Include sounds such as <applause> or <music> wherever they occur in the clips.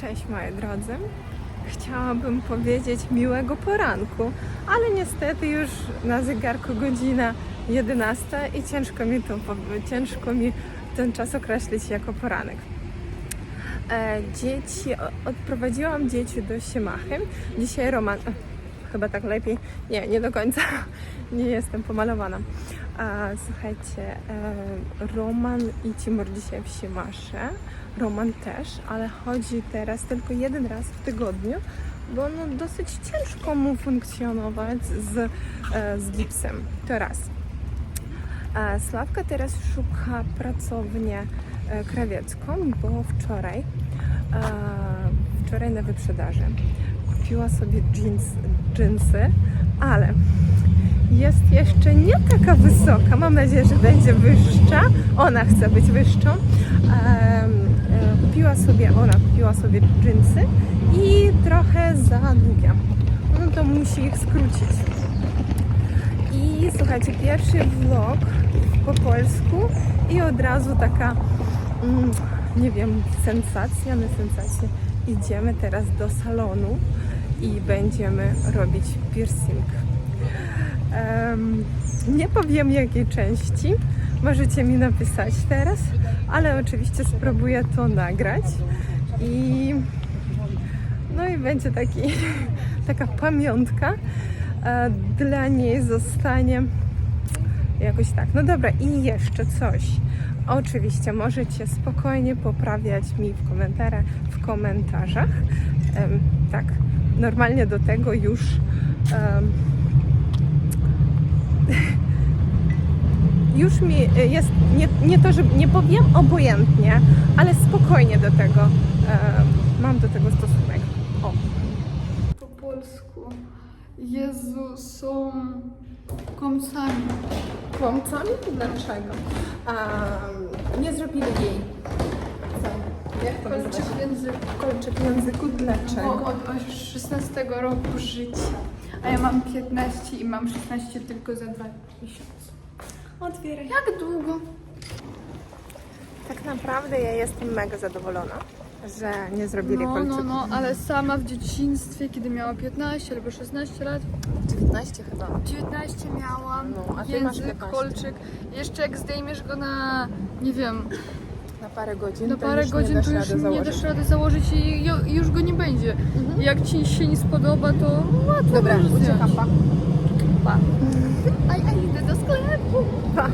Cześć moi drodzy. Chciałabym powiedzieć miłego poranku, ale niestety już na zegarku godzina 11 i ciężko mi to ciężko mi ten czas określić jako poranek. E, dzieci, odprowadziłam dzieci do Siemachy. Dzisiaj Roman, chyba tak lepiej, nie, nie do końca, <laughs> nie jestem pomalowana. A, słuchajcie, Roman i Timur dzisiaj w Siemasze. Roman też, ale chodzi teraz tylko jeden raz w tygodniu, bo no, dosyć ciężko mu funkcjonować z, e, z gipsem. To raz. A Sławka teraz szuka pracownię e, krawiecką, bo wczoraj, wczoraj na wyprzedaży kupiła sobie jeans, dżinsy, ale jest jeszcze nie taka wysoka. Mam nadzieję, że będzie wyższa. Ona chce być wyższą. Em, e, Kupiła sobie, ona kupiła sobie dżinsy i trochę za długie. No to musi ich skrócić. I słuchajcie, pierwszy vlog po polsku i od razu taka, mm, nie wiem, sensacja, nie sensacja. Idziemy teraz do salonu i będziemy robić piercing. Nie powiem jakiej części, możecie mi napisać teraz, ale oczywiście spróbuję to nagrać i no i będzie taki, <laughs> taka pamiątka e, dla niej zostanie jakoś tak. No dobra, i jeszcze coś. Oczywiście możecie spokojnie poprawiać mi w komentarzach, w komentarzach. Tak, normalnie do tego już <laughs> już mi e, jest, nie, nie to, że nie powiem obojętnie, ale spokojnie do tego em, mam do tego stosunek. O. po polsku. Jezu, są kłamcami. Kłamcami? Dlaczego? Um, nie zrobili jej. Co? Kolczyk w języku. Kolczyk w języku. Dlaczego? Bo od 16 roku życia. A ja mam 15 i mam 16 tylko za dwa miesiące. Otwieraj. Jak długo? Tak naprawdę ja jestem mega zadowolona, że nie zrobili No, kolczyku. no, no, ale sama w dzieciństwie, kiedy miała 15 albo 16 lat, 19 chyba. 19 miałam, No, a ty masz język, 15. kolczyk. Jeszcze jak zdejmiesz go na, nie wiem, Na parę godzin. na parę już godzin, nie dasz to już rady nie założyć. dasz rady założyć i ju- już go nie będzie. Mhm. Jak ci się nie spodoba, to łatwo Dobra, możesz zdjąć. uciekam, pa. Pa. <laughs> A ja idę do sklepu. pa.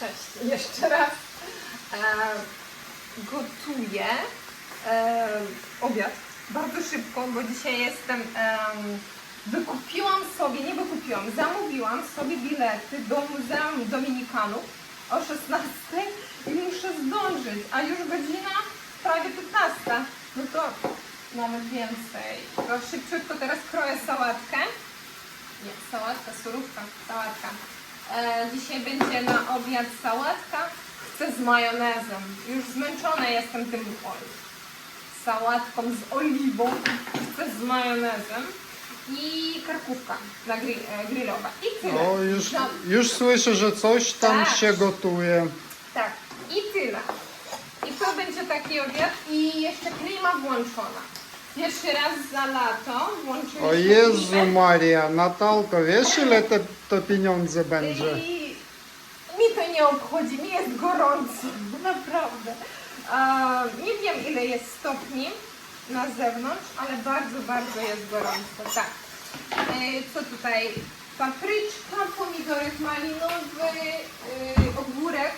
Cześć, jeszcze raz e, gotuję e, obiad bardzo szybko, bo dzisiaj jestem. em, wykupiłam sobie, nie wykupiłam, zamówiłam sobie bilety do Muzeum Dominikanów o 16 i muszę zdążyć, a już godzina prawie 15. No to nawet więcej. To szybciutko teraz kroję sałatkę. Nie, sałatka, surówka, sałatka. E, dzisiaj będzie na obiad sałatka. Chcę z majonezem. Już zmęczona jestem tym ol- sałatką z oliwą. Chcę z majonezem. I karkówka na grill, e, grillowa. I tyle. O, już, No, już słyszę, że coś tam Tak. się gotuje. tak, i tyle. I to będzie taki obiad. I jeszcze klima włączona. Pierwszy raz za lato włączyliśmy O Jezu klimę. Maria, Natalko, wiesz ile te, to pieniądze będzie? I nie obchodzi, mi jest gorąco, <laughs> naprawdę. Nie wiem ile jest stopni na zewnątrz, ale bardzo, bardzo jest gorąco. Tak. E, co tutaj? Papryczka, pomidorek malinowy, y, ogórek,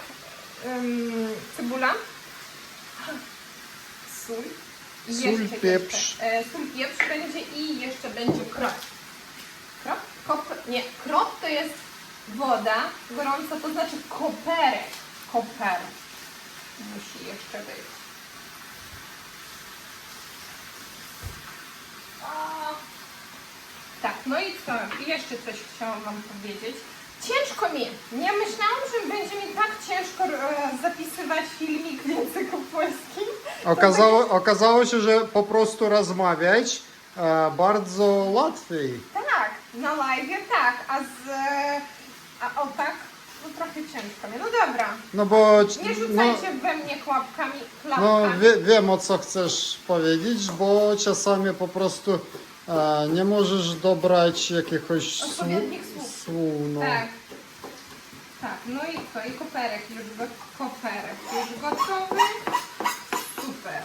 cebula, sól. i Sól, jeszcze pieprz. Jeszcze, e, sól, pieprz będzie i jeszcze będzie krop. Krop? Kop, nie, krop to jest woda gorąca, to znaczy koperek. Koper. Musi jeszcze być. O, tak, no i co? Jeszcze coś chciałam Wam powiedzieć. Ciężko mi. Nie myślałam, że będzie mi tak ciężko e, zapisywać filmik w języku polskim. Okazało, okazało się, że po prostu rozmawiać e, bardzo łatwiej. Tak, na live tak, a z... No. No dobra, No bo nie no, rzucajcie we mnie klapkami. no, klapkami. wie, wiem o co chcesz powiedzieć, bo czasami po prostu e, nie możesz dobrać jakiegoś Odpowiednich słów. słów, no. Tak. Tak, no i co? I koperek już go, koperek już gotowy. Super.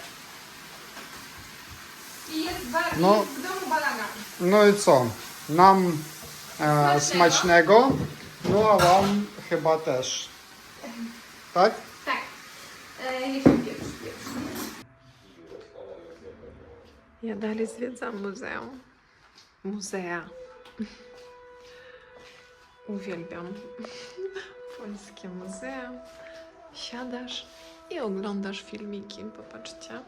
I jest, bar- No. jest w domu balana. No i co? Nam Smacznego. e, smacznego, no a wam chyba też. Tak? Tak. E, jeszcze pieprz, pieprz. Ja dalej zwiedzam muzeum. Muzea. Uwielbiam polskie muzea. Siadasz i oglądasz filmiki, popatrzcie.